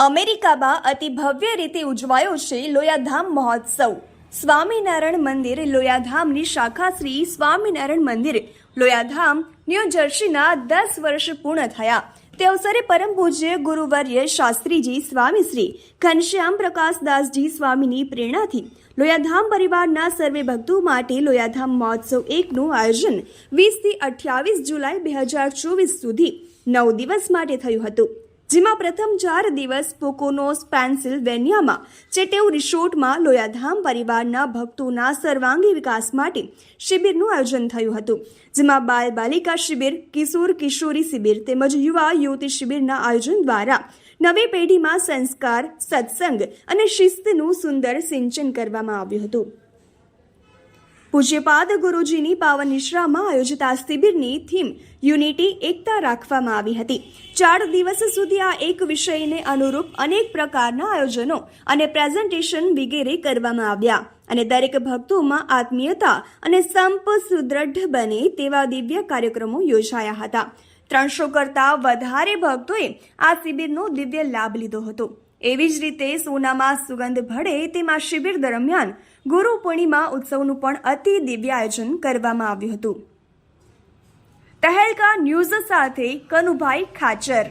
અમેરિકામાં અતિ ભવ્ય રીતે ઉજવાયો છે લોયાધામ મહોત્સવ. સ્વામિનારાયણ મંદિર લોયાધામની શાખા શ્રી સ્વામિનારાયણ મંદિર લોયાધામ, ન્યૂ જર્સીના દસ વર્ષ પૂર્ણ થયા. તે અવસરે પરમ પૂજ્ય ગુરુવર્ય શાસ્ત્રીજી સ્વામીશ્રી ઘનશ્યામ પ્રકાશદાસજી સ્વામીની પ્રેરણાથી લોયાધામ પરિવારના સર્વે ભક્તો માટે લોયાધામ મહોત્સવ એકનું આયોજન વીસથી અઠ્યાવીસ જુલાઈ બે હજાર ચોવીસ સુધી નવ દિવસ માટે થયું હતું. જેમાં પ્રથમ ચાર દિવસ પોકોનોસ પેન્સિલવેનિયામાં ચેટેવ રિસોર્ટમાં લોયાધામ પરિવારના ભક્તોના સર્વાંગી વિકાસ માટે શિબિરનું આયોજન થયું હતું, જેમાં બાલ બાલિકા શિબિર, કિશોર કિશોરી શિબિર તેમજ યુવા યુવતી શિબિરના આયોજન દ્વારા નવી પેઢીમાં સંસ્કાર, સત્સંગ અને શિસ્તનું સુંદર સિંચન કરવામાં આવ્યું હતું. પૂજ્યપાદ ગુરુજીની પાવન નિશ્રામાં આયોજિત આ શિબિરની થીમ યુનિટી, એકતા રાખવામાં આવી હતી. ચાર દિવસ સુધી આ એક વિષયને અનુરૂપ અનેક પ્રકારના આયોજનો અને પ્રેઝન્ટેશન વગેરે કરવામાં આવ્યા અને દરેક ભક્તોમાં આત્મીયતા અને સંપ સુદૃઢ બને તેવા દિવ્ય કાર્યક્રમો યોજાયા હતા. ત્રણસો કરતાં વધારે ભક્તોએ આ શિબિરનો દિવ્ય લાભ લીધો હતો. એવી જ રીતે સોનામાં સુગંધ ભળે તેમાં શિબિર દરમિયાન ગુરુ પૂર્ણિમા ઉત્સવનું પણ અતિ દિવ્ય આયોજન કરવામાં આવ્યું હતું. તહેલકા ન્યૂઝ સાથે કનુભાઈ ખાચર